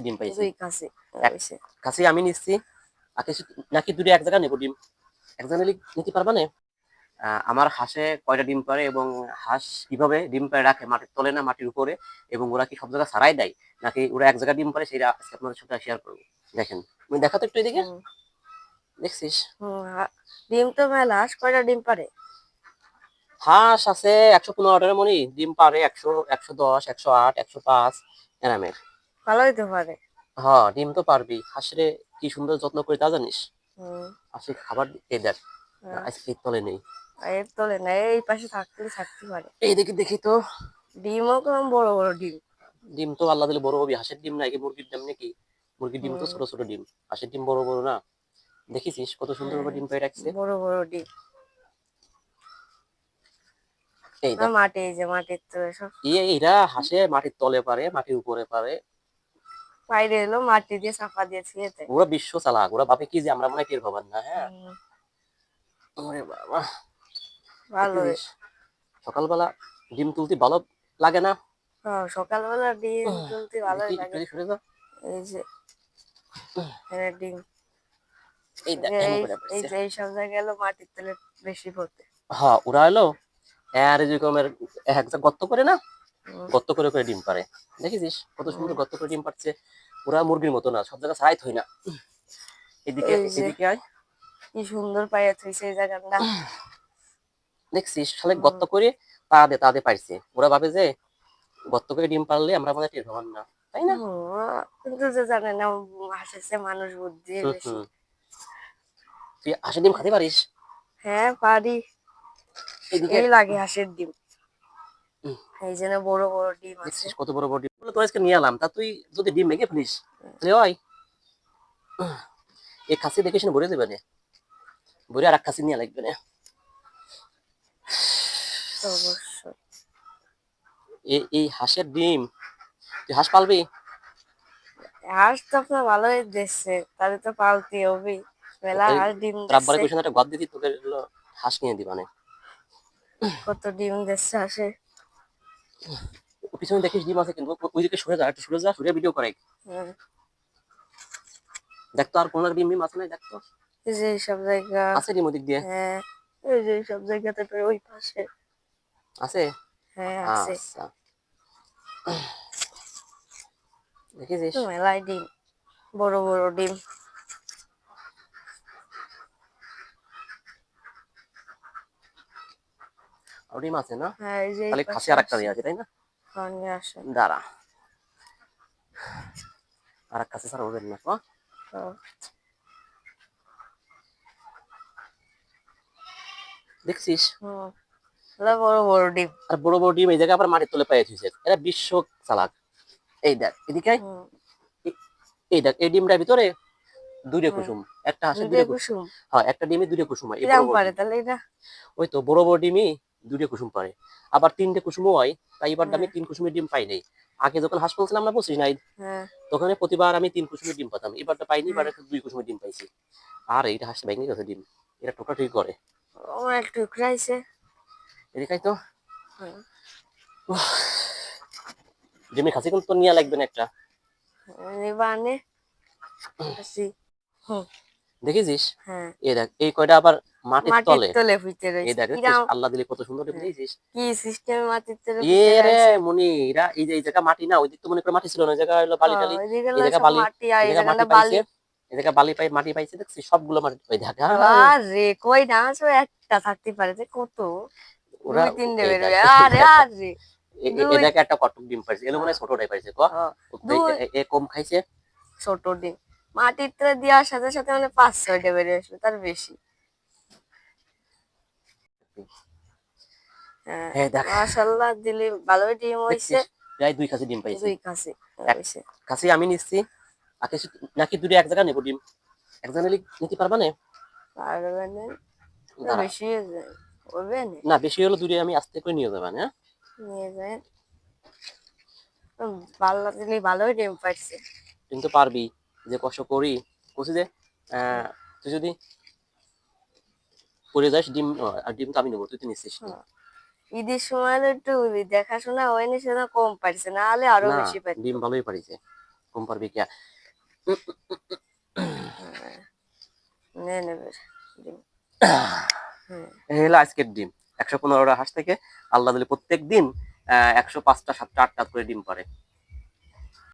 ডিম পাইছি। দুই কাছে এক- হইছে। কাছে আমি শুধু- নাকি দুটো এক জায়গায় নেব ডিম। একজনে নিতে পারবা না? আমার হাঁসে কয়টা ডিম পারে এবং হাঁস কীভাবে ডিম পারে রাখে মাটির তলে না মাটির উপরে এবং ওরা কি সব জায়গায় সারাই দেয়? নাকি ওরা এক জায়গায় ডিম পারে সেটা আজকে আপনাদের সাথে শেয়ার করব। দেখেন তুমি দেখা তো একটু এদিকে। দেখছিস? ডিম তো মেলা হাঁস কয়টা ডিম পারে হাঁস আছে একশো পনেরোটার মনি ডিম পারে একশো একশো দশ একশো আট একশো পাঁচ এরামের ভালো হইতে পারে। হ্যাঁ ডিম তো পারবি। হাঁসরে কি সুন্দর যত্ন করে তা জানিস? হাঁসের খাবার এই দেখ হ্যাঁ। আজকে তলে নেই। এর তোলে না এই পাশে থাকলে থাকতে পারে। এই দেখি দেখি তো। ডিমও কম বড় বড় ডিম। ডিম তো আল্লাহ দিলে বড় হবে। হাঁসের ডিম না কি মুরগির ডিম নাকি? মুরগির ডিম তো ছোট ছোট ডিম। হাঁসের ডিম বড় বড় না? দেখেছিস কত সুন্দর ভাবে ডিম পেয়ে রাখছে? বড় বড় ডিম। এই মাটি এই যে মাটির তো সব। এই এরা হাঁসে মাটির তলে পারে মাটির উপরে পারে। বাইরে এলো মাটি দিয়ে চাপা দিয়ে ছিঁড়েতে ওরা বিশ্ব চালাক ওরা বাপে কি যে আমরা মনে টের পাবার না হ্যাঁ? ওরে বাবা। ভালো সকালবেলা ডিম তুলতে ভালো লাগে না? হ্যাঁ, সকালবেলা ডিম তুলতে দেখি, লাগে। যা। এই যে ডিম। এই দেখ, এই। যে জায়গায় এলো মাটির তেলে বেশি পড়তে হ্যাঁ ওরা এলো আর এরকমের এক গর্ত করে না। গর্ত করে করে ডিম পারে দেখেছিস? কত সুন্দর গর্ত করে ডিম পারছে ওরা মুরগির মতো না সব জায়গায় সারাই থই না। এদিকে এদিকে আয়। কি সুন্দর পাইয়া থইছে এই জায়গাটা। দেখছিস? শালে গর্ত করে তা দে তা দে পাইছে ওরা ভাবে যে গর্ত করে ডিম পারলে আমরা আমাদের টের হবার না তাই না? কিন্তু যে জানে না হাসেছে মানুষ বুদ্ধি তুই হাঁসের ডিম খেতে পারিস? হ্যাঁ পারি। এদিকে এই লাগে হাঁসের ডিম। এই জন্য বড় বড় ডিম আছে। কত বড় বড় ডিম। তো আজকে নিয়ে এলাম। তা তুই যদি ডিম ভেঙে ফেলিস তাহলে এই খাসি না ভরে দেবে না। ভরে আর এক খাসি নিয়ে লাগবে না। এই এই হাঁসের ডিম তুই হাঁস পালবি? হাঁস তো আপনার ভালোই দিচ্ছে তাহলে তো পালতে হবে মেলা হাঁস ডিম তোর আব্বারে দিচ্ছে। কইস না একটা ঘর দিতি তোকে হাঁস নিয়ে দিবানে কত ডিম দিচ্ছে হাঁসে ও পিছনে দেখিস ডিম আছে কিন্তু ওইদিকে সরে যা একটু সরে যা সরে ভিডিও করে হুম। দেখ তো আর কোন ডিম ডিম আছে না দেখ তো। এই যে সব জায়গা। আছে ডিম ওদিক দিয়ে? হ্যাঁ এই যে এইসব জায়গাতে তো ওই পাশে। আছে? হ্যাঁ আছে। দেখিস দেখেছিস মেলাই ডিম বড় বড় ডিম। আর ডিম আছে না হ্যাঁ এই যে তাহলে খাসি আছে। দিয়ে আছে তাই না হ্যাঁ, নিয়ে দাঁড়া আর কাছে ছাড়া না দেখছিস হুম বড় বড় ডিম আর বড় বড় ডিম এই জায়গায় আবার মাটির তলে পায়ে থুইছে এরা বিশ্ব চালাক এই দেখ এদিকে এই দেখ এই ডিমটার ভিতরে দুইটা কুসুম একটা হাঁসের দুইটা কুসুম হ্যাঁ একটা ডিমে দুইটা কুসুম হয় পারে তাহলে এটা ওই তো বড় বড় ডিমই দুইটা কুসুম পারে। আবার তিনটে কুসুমও হয় তাই এবার আমি হ্যাঁ। তিন কুসুমের ডিম পাই নাই। আগে যখন হাঁস পালছিলাম না বলছিস নাই হ্যাঁ। তখন প্রতিবার আমি তিন কুসুমের ডিম পাতাম। এবারটা পাইনি এবার দুই কুসুমের ডিম পাইছি। আর এইটা হাঁস ভেঙে গেছে ডিম এটা টোকা ঠিক করে। উখড়াইছে এদিকাই তো। ডিমের খাসি কিন্তু নিয়ে লাগবে না একটা। দেখেছিস হ্যাঁ। এই দেখ এই কয়টা আবার মাটির তলে। এই দেখ আল্লাহ দিলে কত সুন্দর দেখেছিস কি সিস্টেমে মাটির তলে এ রে মনি এরা এই যে এই জায়গা মাটি না ওই দিক তো মনে করে মাটি ছিল না জায়গা হলো বালি টালি। ওইদিকে এই জায়গা বালি এই জায়গা বালি। পাইছে এই জায়গা বালি পাই মাটি পাইছে দেখছিস? সবগুলো মাটি দেখ। আরে কই না একটা থাকতে পারে যে কত? ওরা বেরোবে দেখ, আরে আরে। এ- এ- দুই- এ দেখে একটা কটক ডিম পাইছে। এলো মনে হয় ছোটটাই পাইছে ক? হ্যাঁ, এ- কম খাইছে। ছোট ডিম। মাটির তলে দেওয়ার সাথে সাথে মানে পাঁচ ছয়টা বেরিয়ে আসবে তার বেশি। হ্যাঁ দেখ। মাশাল্লাহ দিলে ভালোই ডিম হইছে। প্রায় দুই খাসি ডিম পাইছে। দুই কাছে হইছে। খাসি আমি নিচ্ছি আকে নাকি দুটো এক জায়গায় নেব ডিম। এক জায়গায় নিতে পারবা না? পারবে না? তো বেশি হয়ে না? না বেশি হলো দুটো আমি আস্তে করে নিয়ে যাবেন হ্যাঁ? নিয়ে যায়। ভালো দিলে ভালোই ডিম পাইছে। কিন্তু পারবি যে কষ্ট করি। বলছি যে তুই যদি পড়ে যাস ডিম আর ডিম তো আমি নেব তুই তো নিচ্ছিস না। হ্যাঁ। ঈদের সময় একটু দেখাশোনা হয়নি সেটা কম পাইছে না হলে আরও বেশি পাইছে ডিম ভালোই পারিছে কম পারবে কিয়া নিয়ে নেবে ডিম হলো আজকের ডিম একশো পনেরোটা হাঁস থেকে আল্লাহ দিলে প্রত্যেক দিন একশো পাঁচটা সাতটা আটটা করে ডিম পারে